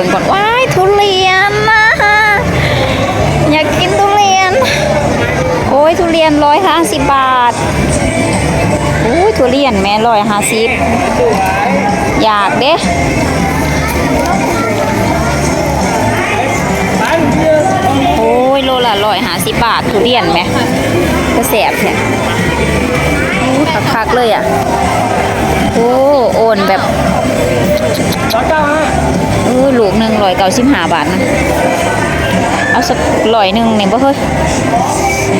บิ่งก่อนว้ายทุเรียนนะอยากกินทุเรียน โอ้ยทุเรียนร้อยห้าสิบบาทโอ้ยทุเรียนแม่ร้อยห้าสิบอยากเด้โอ้ยโลละร้อยห้าสิบบาททุเรียนไหมก็แสบแท้โอ้คักๆเลยอะ โอ้โอนแบบ โอ้ยลูกหนึ่งร้อยเก้าสิบห้าบาทนะเอาสักร้อยหนึ่งนี่บ่เฮ้ย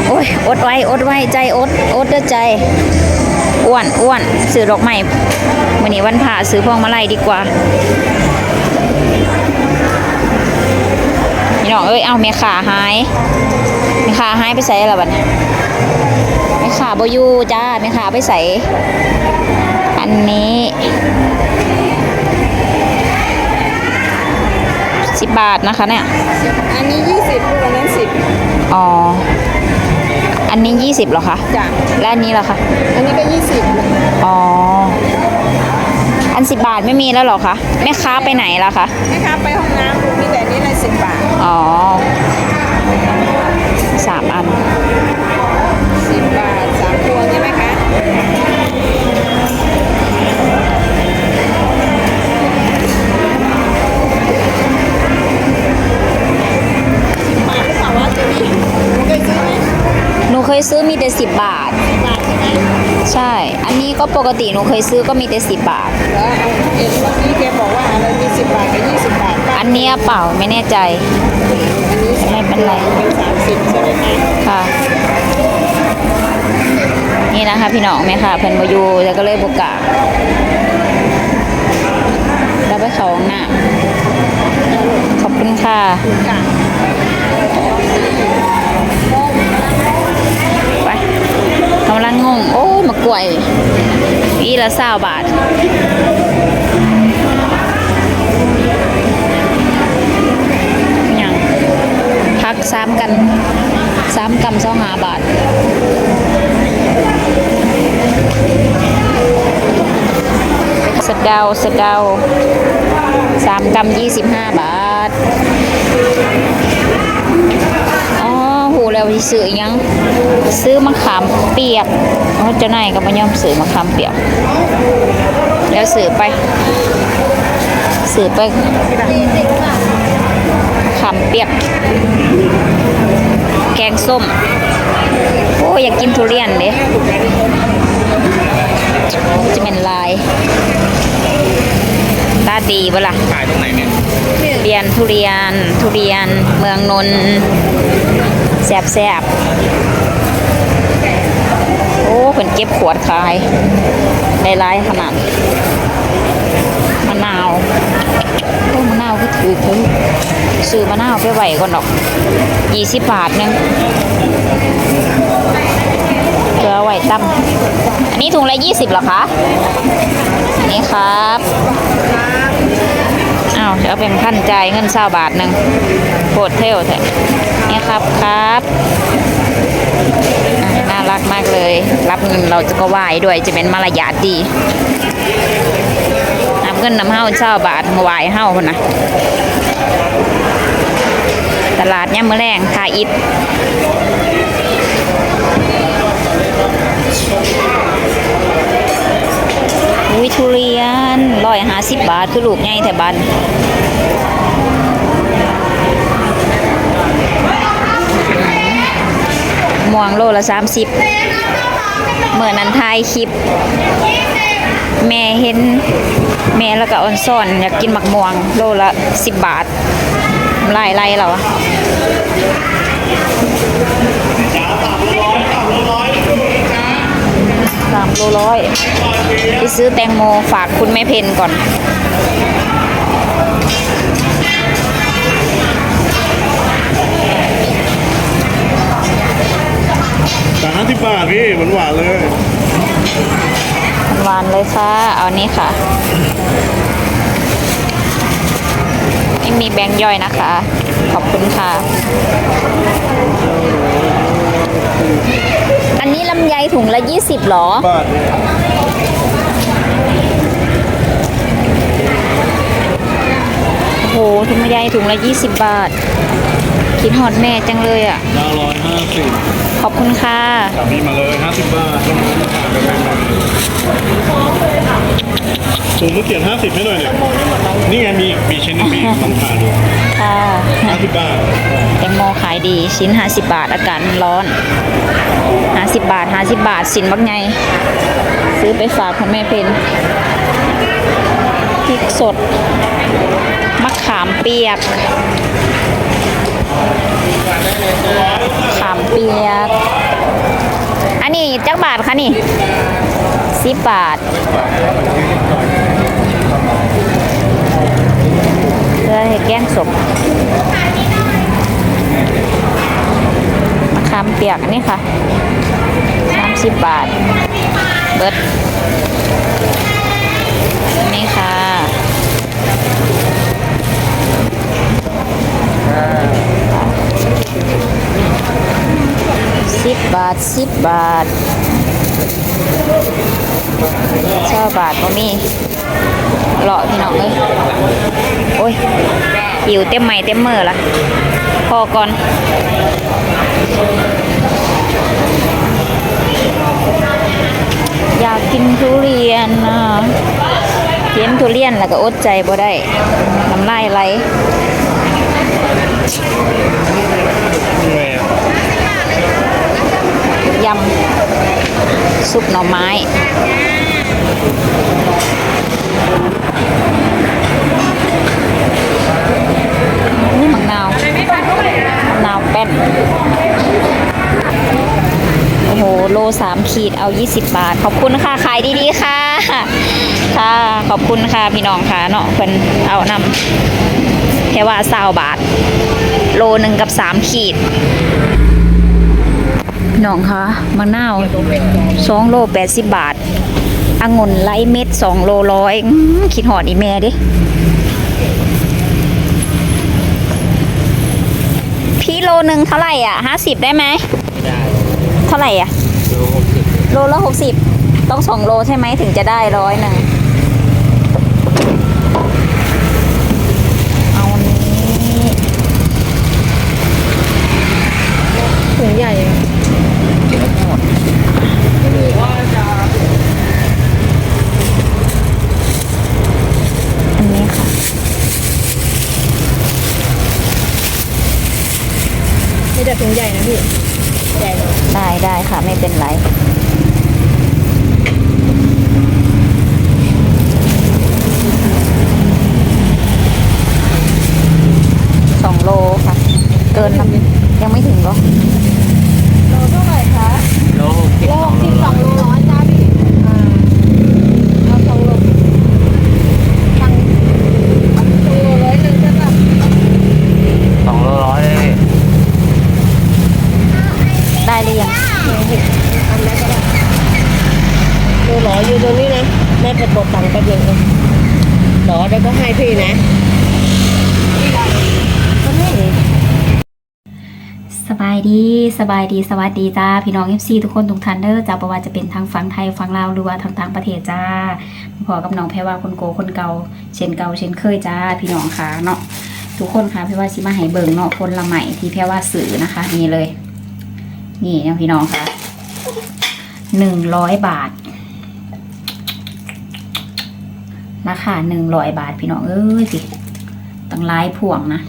โอ้ยอดไว้อดไว้ใจอดอดเด้อใจอ้วนอ้วนซื้อดอกไม้วันนี้วันผ่าซื้อพวงมาลัยดีกว่าพี่น้องเอ้ยเอาเมียขาหายเมียขาหายไปใส่ละบัดนี้เมียขาบยูจ้าเมียขาไปใส่อันนี้ สิบบาทนะคะเนี่ย อันนี้ยี่สิบลูกอันนั้นสิบอ๋อ อันนี้ยี่สิบเหรอคะ จ้ะและอันนี้เหรอคะ อันนี้ก็ยี่สิบอ๋อ อันสิบบาทไม่มีแล้วเหรอคะ แม่ค้าไปไหนล่ะคะ แม่ค้าไปห้องน้ำลูกมีแต่อันนี้เลยสิบบาท อ๋อสามอัน ยซื้อมีแต่สิบบาทสิบบาทใช่ไหมใช่ อันนี้ก็ปกติหนูเคยซื้อก็มีแต่สิบบาท แล้วเอาเอ็นเมื่อกี้แกบอกว่าอะไรมีสิบบาทกับยี่สิบบาทป้าอันเนี้ยเปล่าไม่แน่ใจ อันนี้ไม่เป็นไร เป็นสามสิบใช่ไหมคะค่ะ นี่นะคะพี่น้องไหมค่ะเพิ่นบอยู่แล้วก็เลยบุกกล้าแล้วไปเขาห้องน้ำขอบคุณค่ะค่ะไป ลังงง โอ้มากล้วยอีละสาบาทยังพักซ้ำกันซ้ำกำเจ้าหาบาทสะเดาสะเดาสามกำยี่สิบห้าบาท แล้วสิซื้ออีหยังซื้อมะขามเปียกอ๋อเจ้านายก็มาย่อมซื้อมะขามเปียก แล้วซื้อไปซื้อไปขามเปียก แกงส้ม โอ้ยอยากกินทุเรียนเด้จะเป็นลายตาดีปะล่ะขายตรงไหนเนี่ยเรียนทุเรียนทุเรียนเมืองนนท์ แซบแซบโอ้เพิ่นเก็บขวดขายได้หลายขนาดมะนาวโอ้มะนาวก็ถือถือซื้อมะนาวไปไหวก่อนดอกยี่สิบบาทนึงเกลือไหวตั้มอันนี้ถุงละยี่สิบหรอคะ นี่ครับ อ้าวเดี๋ยวเอาเป็นพันจ่ายเงินเศร้าบาทหนึ่งโคตรเท่แท้นี่ครับครับน่ารักมากเลย รับเงินเราจะก็ไหวด้วยจะเป็นมารยาทดีนับเงินนำเฮ้าเศร้าบาทมาไหวเฮ้าคนนะตลาดย่ำมะแรงทาอิด อุ้ยทุเรียนร้อยห้าสิบบาทคือลูกใหญ่แต่บันม่วงโลละสามสิบเมื่อนั้นทายคลิป แม่เห็น แม่แล้วก็ออนซ่อนอยากกินหมักม่วงโลละสิบบาทไล่ไล่เราอะสาม โลร้อยไปซื้อแตงโมฝากคุณแม่เพนก่อน สามสิบบาทพี่หวานหวานๆเลย หวานเลยค่ะ เอานี้ค่ะไม่มีแบงค์ย่อยนะคะ ขอบคุณค่ะอันนี้ ลำไยถุงละ 20หรอ บาทโหถุงมะใหญ่ถุงละยี่สิบบาท ดฮอดแม่จังเลยอะเก้าร้อยห้าสิบขอบคุณค่ะสามีมาเลยห้าสิบบาทต้องรู้ราคากันไปไหมถุงมะเขียนห้าสิบให้หน่อยเนี่ยนี่ไงมีมีชิ้นหนึงพี่ต้องทานดูค่ะห้าสิบบาทแตงโมขายดีชิ้น 50 บาทอากาศมันร้อน 50 บาท 50 บาทสินบักไง ซื้อไปฝากคุณแม่เพนพริกสดมะขามเปียก ขามเปียกอันนี้จักบาทคะนี่สิบบาทเพื่อให้แก้งศพมะขามเปียกนี่ค่ะสามสิบบาท เบิดนี่ค่ะ สิบบาทสิบบาทเช้าบาทก็มีเลาะพี่น้องเลยโอ้ยหิวเต็มไม้เต็มมือละพอก่อนอยากกินทุเรียนนะเห็นทุเรียนแล้วก็อดใจบ่ได้น้ำลายไหล ยังไงอะ ยำซุปหน่อไม้นี่มะนาวมะนาวแป้น โอ้โห โลสามขีดเอา 20 บาท ขอบคุณค่ะ ขายดีๆ ค่ะ ค่ะ ขอบคุณค่ะ พี่น้องค่ะเนาะเพิ่นเอานำแค่ว่าซาวบาท โลหนึ่งกับสามขีด พี่น้องคะมะนาวสองโลแปดสิบบาทองุ่นไลท์เม็ดสองโลร้อยคิดหอดอีแม่ดิพี่โลหนึ่งเท่าไหร่อะห้าสิบได้ไหมเท่าไหร่อะ โลละหกสิบต้องสองโลใช่ไหมถึงจะได้ร้อยหนึ่งเอาอันนี้ ถุงใหญ่อะ อันนี้ค่ะ มีแต่ถุงใหญ่นะพี่ ใหญ่เลย ได้ได้ค่ะ ไม่เป็นไร สองโลค่ะ เกินแล้วยังไม่ถึงหรอ โลเท่าไหร่คะ โลหกสิบ โลสิบสองโลร้อยจ้าพี่อ่าเอาสองโลสั่งสองโลร้อยหนึ่งใช่ปะ สองโลร้อยเลย ได้หรือยัง อันนั้นก็ได้โลหรออยู่ตรงนี้นะแม่ไปกดตังค์แป๊บนึงเองหรอเดี๋ยวก็ให้พี่นะ สบาย ดีสบายดีสวัสดีจ้าพี่น้อง FC ทุกคนทุกท่านเด้อจ้าบ่ว่าจะเป็นทางฝั่งไทยฝั่งลาวหรือว่าทางต่างประเทศจ้าพอกับน้องแพรว่าคนโกคนเก่าเช่นเก่าเช่นเคยจ้าพี่น้องค่ะเนาะทุกคนค่ะแพรว่าสิมาให้เบิ่งเนาะคนละใหม่ที่แพรว่าสื่อนะคะนี่เลย นี่นะพี่น้องค่ะหนึ่งร้อยบาทราคาหนึ่งร้อยบาทพี่น้องเอ้ยสิตั้งหลายพวงนะ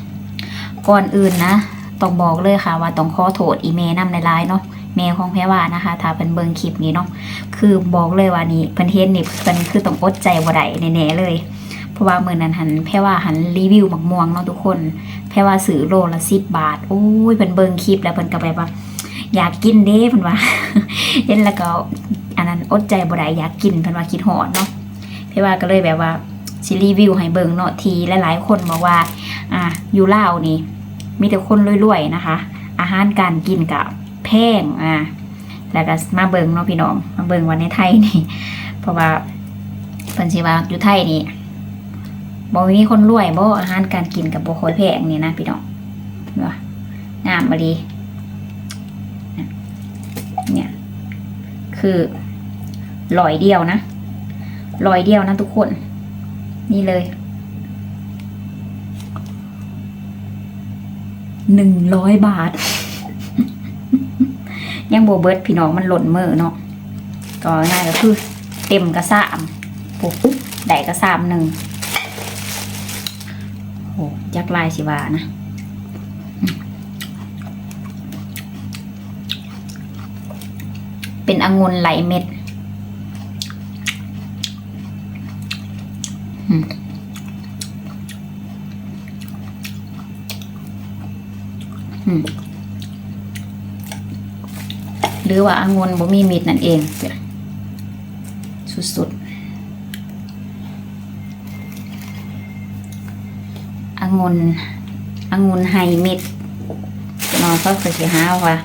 ก่อนอื่นนะ ต้องบอกเลยค่ะ ว่าต้องขอโทษอีเมลนำในไลน์เนาะเมลของแพรว่านะคะ ถ้าเป็นเบิงคลิปนี้เนาะคือบอกเลยว่านี่เพิ่นเฮ็ดนี่เพิ่นคือต้องอดใจบ่ได้แน่ๆเลย เพราะว่ามื้อนั้นหันแพรว่าหันรีวิวหมักม่วงเนาะทุกคน แพรว่าซื้อโลละ10บาทโอ้ยเพิ่นเบิงคลิปแล้วเพิ่นก็แบบว่า อยากกินเด้เพิ่นว่าเห็นแล้วก็อันนั้นอดใจบ่ได้อยากกินเพิ่นว่าคิดฮอดเนาะแพรว่าก็เลยแบบว่าสิรีวิวให้เบิงเนาะทีหลายๆคนบอกว่าอะอยู่ลาวนี่ มีแต่คนรวยๆนะคะ อาหารการกินกับแพงอะแล้วก็มาเบิงเนาะพี่น้องมาเบิงวันในไทยนี่ เพราะว่าเพิ่นสิว่าอยู่ไทยนี่บ่มีคนรวยบ่อาหารการกินกับบ่ค่อยแพงนี่นะพี่น้องเนปะงามบ่ดีเนี่ยคือร้อยเดียวนะร้อยเดียวนะทุกคน นี่เลย หนึ่งร้อยบาท ยังโบเบิร์ดพี่น้องมันหล่นเมือเนาะก็ง่ายก็คือเต็มกระซามปุ๊บได้กระซามหนึ่งโอ้ยักลายสิวานะเป็นองุ่นไหลเม็ดอืมอืม หรือว่าอางุนบ่มีมิดนั่นเองเดี๋ยวสุดๆองุ่นองุ่นไฮมิดนอนก็เคยสิหาว่า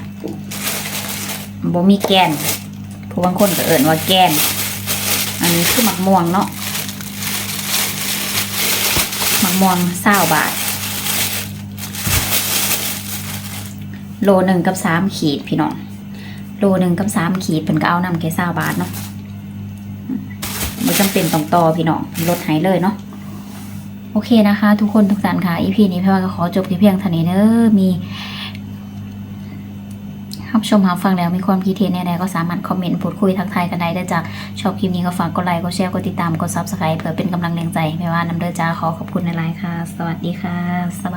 บ่มีแกนผู้บางคนก็เอิ่นว่าแกน อันนี้คือหมักม่วงเนาะหมักม่วงเศร้าบาท โลหนึ่งกับสามขีดพี่น้องโลหนึ่งกับสามขีดเป็นก็เอานำแค่เศร้าบาทเนาะไม่จำเป็นต้องต่อพี่น้องลดให้เลยเนาะโอเคนะคะ ทุกคนทุกท่านค่ะอีพีนี้พี่ว่าก็ขอจบแค่เพียงเท่านี้เด้อมีรับชมรับฟังแล้วมีความคิดเห็นใดๆก็สามารถคอมเมนต์พูดคุยทักทายกันได้เด้จ้าชอบคลิปนี้ก็ฝากกดไลค์กดแชร์กดติดตามกดซับสไครป์เพื่อเป็นกำลังแรงใจไม่ว่านำเด้อจ้าขอขอบคุณในไลน์ค่ะ สวัสดีค่ะสบาย